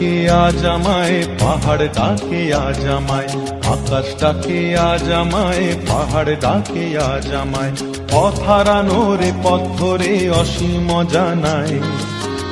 আকাশটাকে আজ আমায়, পাহাড় ডাকে আজ আমায় আকাশটাকে আজ আমায়, পাহাড় ডাকে আজ আমায়, পথ হারানো রে পথ ধরে অসীম জানায়।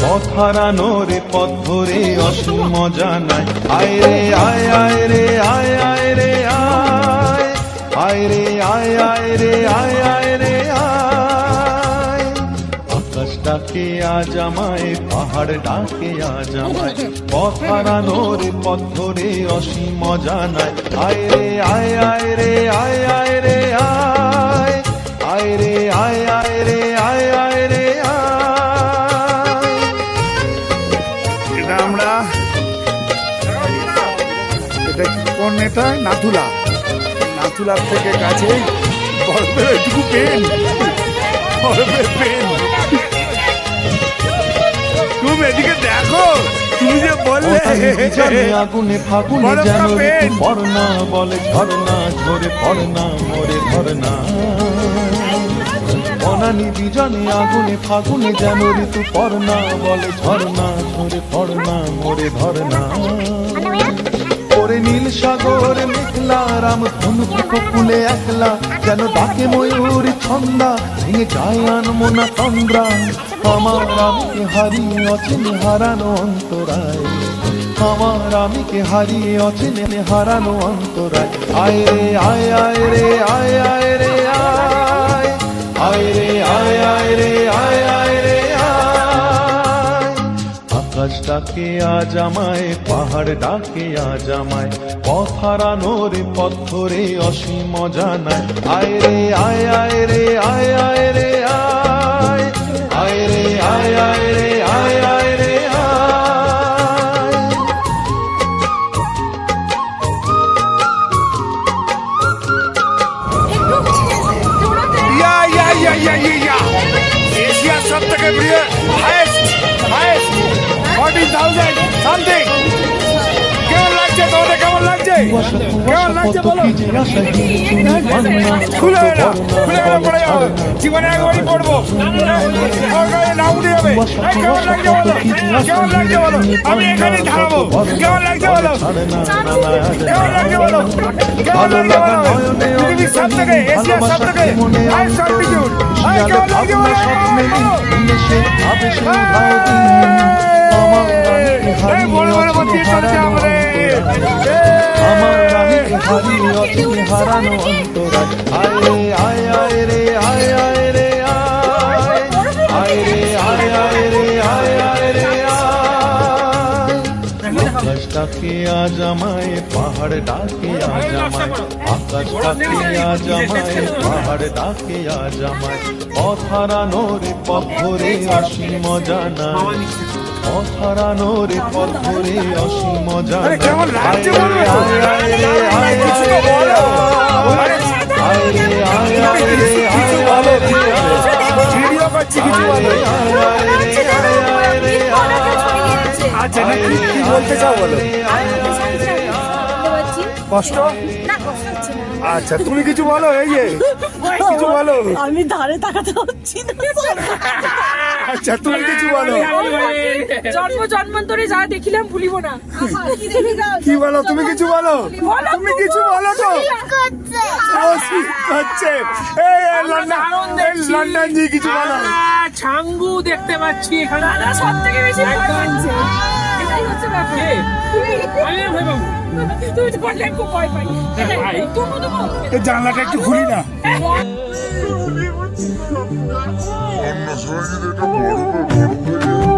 পথ হারানো রে পথ ধরে অসীম জানায়। আয় রে, আয় আয় রে, আয় আয় রে, আয়। আয় রে, আয় আয় রে, আয় আয় রে, আয়। আকাশটাকে আজ আমায়, পাহাড় ডাকে আজ আমায়। পথ হারানোর পথ ধরে অসীম জানায় আয় রে, আয় আয় রে, আয় আয় রে, আয়। আয় রে, আয় আয় রে, আয় আয় রে এটা আমরা এটা কোন এটা? নাথুলা। নাথুলার থেকে কাছে বরফের একটু পেন। বরফের পেন। তুমি এদিকে দেখো। তুমি যে বললে জানে আগুনে ফাগুনে যেন পড়না বলে ঝরনা ঝরে পড়না মোরে ধরনা অনানি বিজনে আগুনে ফাগুনে যেন ঋতু পড়না বলে ঝরনা ঝরে পড়না মোরে ধরনা ওরে নীল সাগর মেঘলা রাম ধনুক কুলে একলা যেন ডাকে ময়ূর ছন্দা ভেঙে যায় আনমনা তন্দ্রা। আমার আমিকে হারিয়ে অচিনে হারানো অন্তরায়। আমার আমিকে হারিয়ে অচিনে হারানো অন্তরায়। আয় রে, আয় আয় রে, আয় আয় রে, আয়। আয় রে, আয় আয় রে, আয় আয় রে, আয়। আকাশটাকে আজ আমায় পাহাড় ডাকে আজ আমায়, পথ হারানোর পথ অসীম জানায় আয় রে, আয় আয় রে, আয় আয় রে, আয়। আয় রে আয় আয় রে আয় আয় রে আয়। ইয়া জীবনে একবারই পড়ব না উঠে যাবে কেমন লাগছে বলো কেমন লাগছে বলো আমি এখানে দাঁড়াবো কেমন লাগছে বলো কেমন লাগছে বলো কেমন লাগছে বলো পৃথিবীর সব থেকে এশিয়ার সব থেকে হাইস্ট অল্টিটিউড এই, কেমন লাগছে বলো এই, বড় বড় মন্দির চলছে আমাদের আমার আমিকে হারিয়ে অচিনে হারানো অন্তরায় আয় আয় আয় রে আয় আয় রে আয় আয় রে আয় আয় রে আয় আয় রে আয় আকাশটাকে আজ আমায় পাহাড় ডাকে আজ আমায়, আকাশটাকে আজ আমায় পাহাড় ডাকে আজ আমায়। পথ হারানোর পথ ধরে অসীম জানায় পথ হারানোর পথ ধরে অসীম কেমন লাগছে বলো আচ্ছা কি কি বলতে চাও বলো কষ্ট আচ্ছা তুমি কিছু বলো এই যে কিছু বলো। আমি ধারে তাকাতে হচ্ছি না আচ্ছা তুমি কিছু বলো। জন্ম জন্মান্তরে যা দেখিলাম ভুলিব না। কি বলো তুমি কিছু বলো? তুমি কিছু বলো তো? এই এই লন্ডন লন্ডন জি কিছু বলো। ছাঙ্গু দেখতে পাচ্ছি এখানে। সব থেকে বেশি এটাই হচ্ছে ব্যাপার। এই জানলাটা একটু খুলি না। বন্যার সময় যদি এটা বড় বড় হয়ে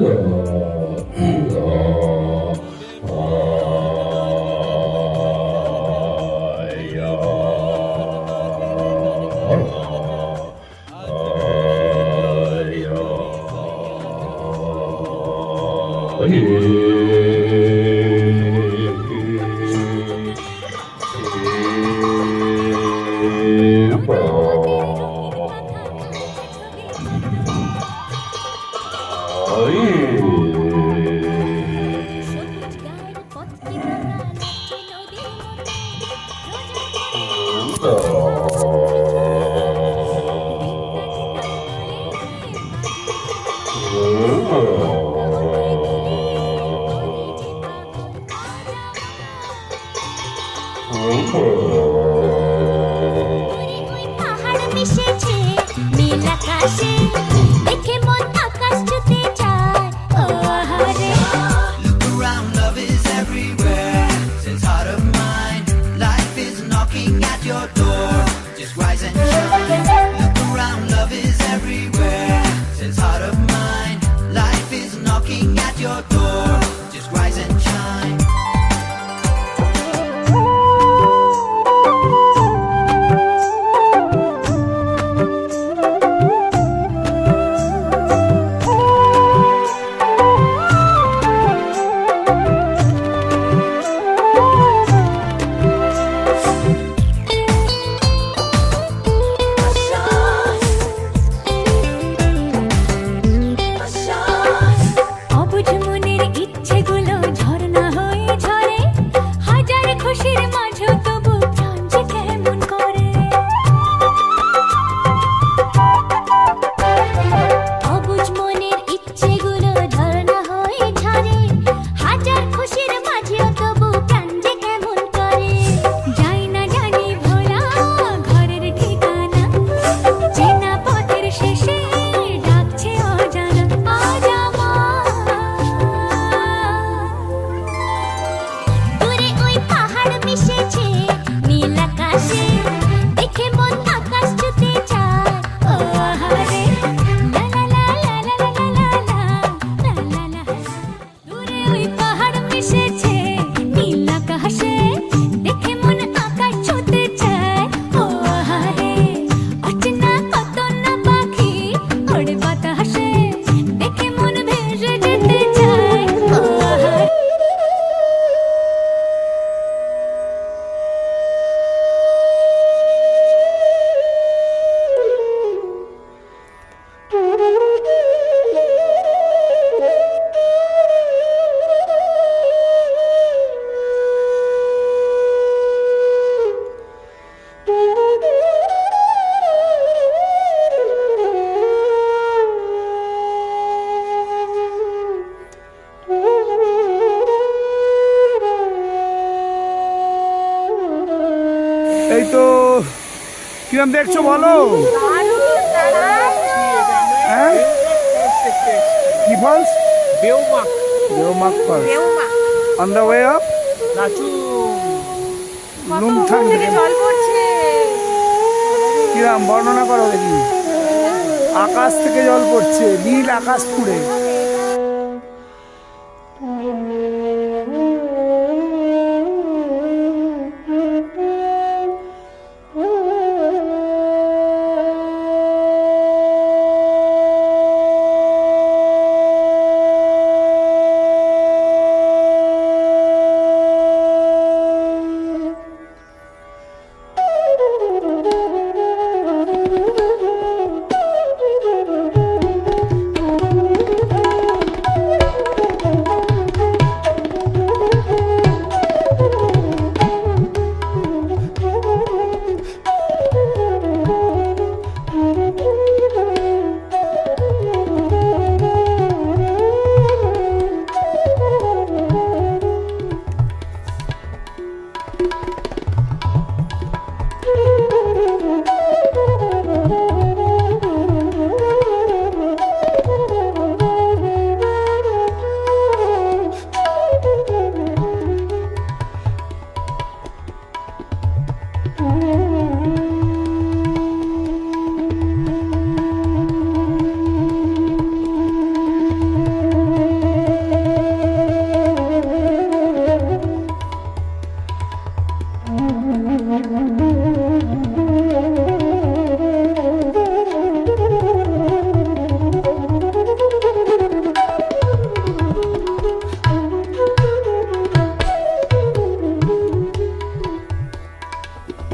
です。かしい কিরম দেখছ বলো? হ্যাঁ? কি ফলস বেউমা দেওমাক ফলস অন দ্য ওয়ে নাচু লুমথাং কিরাম বর্ণনা করো দেখি। আকাশ থেকে জল পড়ছে নীল আকাশ পুড়ে।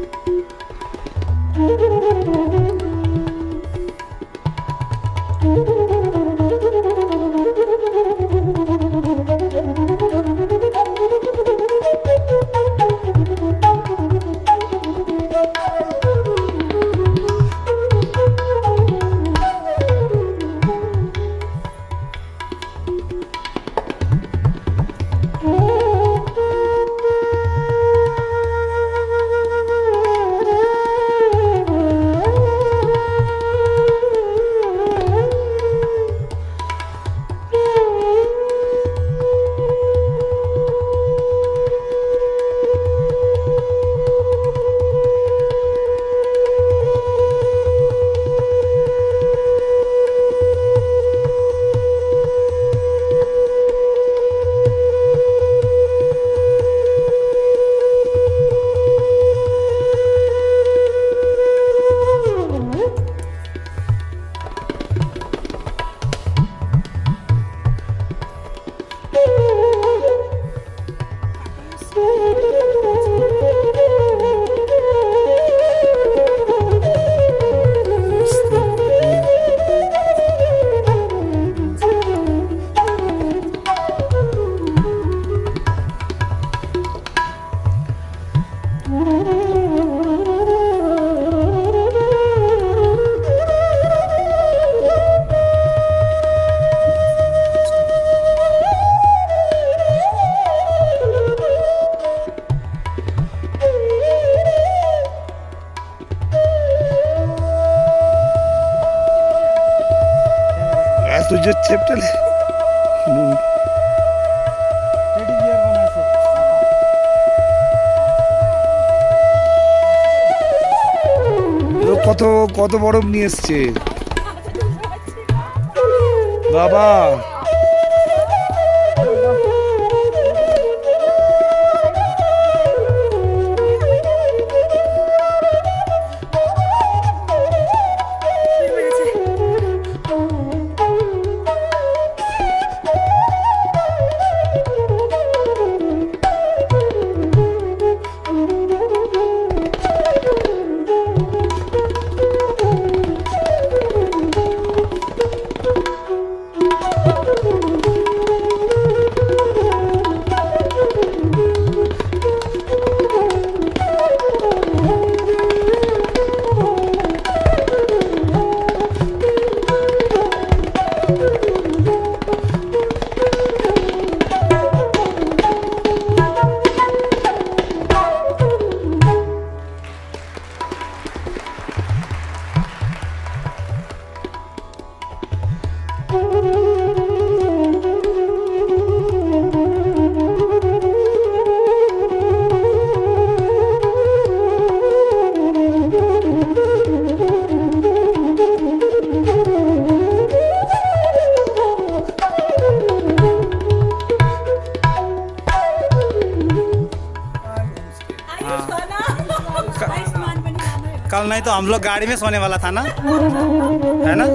Thank you. জোর চেপটালে কত কত বরফ নিয়ে এসছে। বাবা। तो हम लोग गाड़ी में सोने वाला था ना? है ना?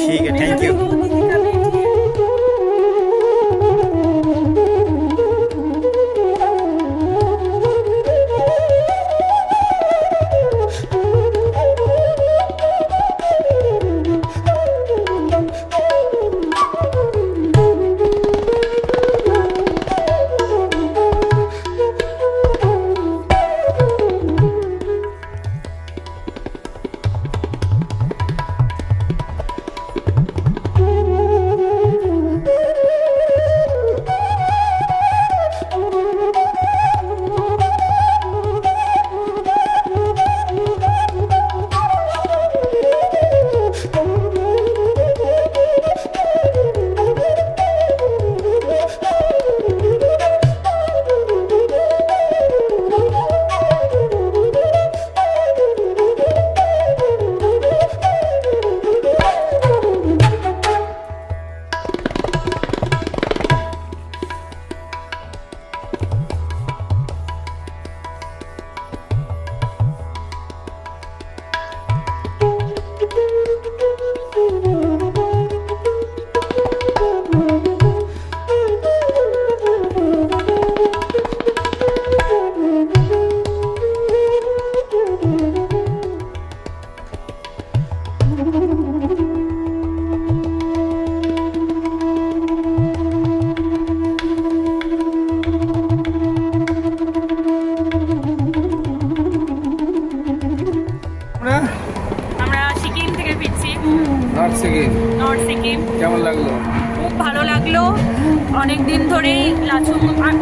ठीक है थैंक यू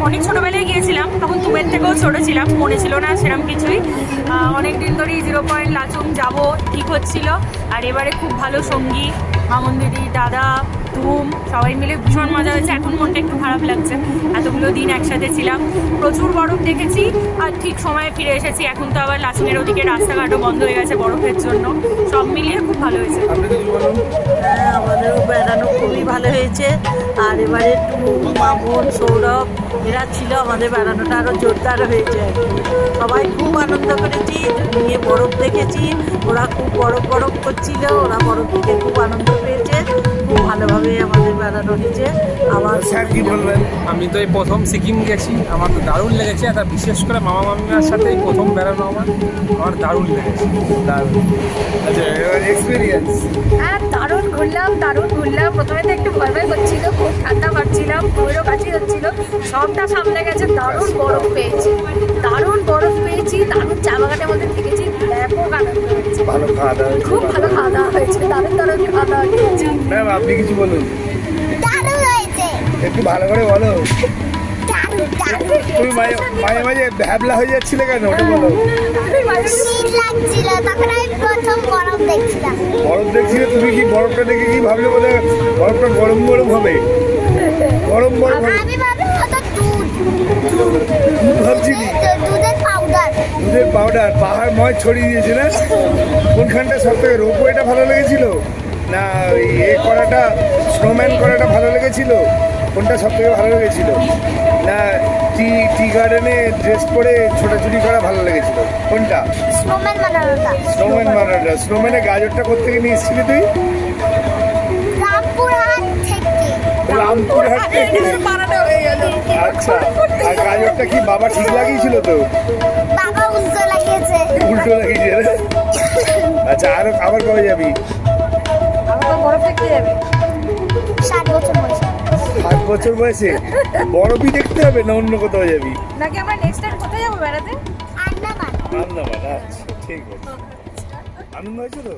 অনেক ছোটোবেলায় গিয়েছিলাম, তখন তুমের থেকেও ছোটো ছিলাম, মনে ছিল না সেরকম কিছুই। অনেক দিন ধরেই জিরো পয়েন্ট লাচুং যাব, ঠিক হচ্ছিল। আর এবারে খুব ভালো সঙ্গী, মামন দিদি, দাদা ধুম সবাই মিলে ভীষণ মজা হয়েছে। এখন মনটা একটু খারাপ লাগছে। এতগুলো দিন একসাথে ছিলাম। প্রচুর বরফ দেখেছি আর ঠিক সময়ে ফিরে এসেছি। এখন তো আবার লাচুংয়ের ওদিকে রাস্তাঘাটও বন্ধ হয়ে গেছে বরফের জন্য। সব মিলিয়ে খুব ভালো হয়েছে। হ্যাঁ, আমাদেরও বেড়ানো খুবই ভালো হয়েছে। আর এবারে মামুন সৌরভ এরা ছিল আমাদের বেড়ানোটা আরও জোরদার হয়েছে। সবাই খুব আনন্দ করেছি নিয়ে বরফ দেখেছি। ওরা খুব বরফ বরফ করছিল ওরা বরফ দেখে খুব আনন্দ পেয়েছে। খুব ভালোভাবে আমাদের বেড়ানো হয়েছে আবার স্যার কি বলবেন? আমি তো এই প্রথম সিকিম গেছি আমার তো দারুণ লেগেছে আর বিশেষ করে মামা মামিমার সাথে এই প্রথম বেড়ানো আমার আমার দারুণ লেগেছে। দারুণ। আচ্ছা এক্সপিরিয়েন্স হ্যাঁ দারুণ ঘুরলাম দারুণ ঘুরলাম। প্রথমে তো একটু ভয় ভয় করছিল খুব ঠান্ডা পাচ্ছিলাম কুমিরও কাছে হচ্ছিল সবটা সামনে গেছে দারুণ বরফ পেয়েছি। দারুণ বরফ পেয়েছি দারুণ চা বাগানের মধ্যে থেকেছি আনন্দ হয়েছে। ভালো খাওয়া দাওয়া খুব ভালো খাওয়া দাওয়া হয়েছে। দারুণ দারুণ খাওয়া দাওয়া খেয়েছি ম্যাম আপনি কিছু বলুন। দারুণ হয়েছে। একটু ভালো করে বলো। তুমি মাঝে মাঝে মাঝে ভ্যাবলা হয়ে যাচ্ছিলে কেন? ওটা বলো। শীত লাগছিল তখন আমি প্রথম বরফ দেখছিলাম। বরফ দেখছিলে? তুমি কি বরফটা দেখে কি ভাবলে বলে বরফটা গরম গরম হবে? গরম হবে। আমি ভাবলাম ওটা দুধ। দুধের পাউডার দুধের পাহাড় ময় ছড়িয়ে দিয়েছে না কোনখানটা সব থেকে রোপওয়েটা ভালো লেগেছিল? না এ করাটা স্নোম্যান করাটা ভালো লেগেছিল? কোনটা সব থেকে ভালো লেগেছিল? না টি টি গার্ডেনে ড্রেস পরে ছোটাছুটি করা ভালো লেগেছিল। কোনটা? স্নোম্যান বানানোটা স্নোম্যান বানানোটা স্নোম্যানে গাজরটা কোথেকে নিয়ে এসেছিলি তুই? রামপুরহাট থেকে। আচ্ছা আর গাজরটা কি বাবা ঠিক লাগিয়েছিল তো? বাবা উল্টো লাগিয়েছে? আচ্ছা আর আবার কবে যাবি? আমার বরফ দেখতে যাবে। ষাট বছর বয়সে। সাত বছর বয়সে? বরফই দেখতে হবে না অন্য কোথাও যাবি? নাকি আমরা নেক্সট টাইম কোথায় যাব বেড়াতে? আন্দামান। আন্দামান আচ্ছা ঠিক আছে। আনন্দ হয়েছে তো?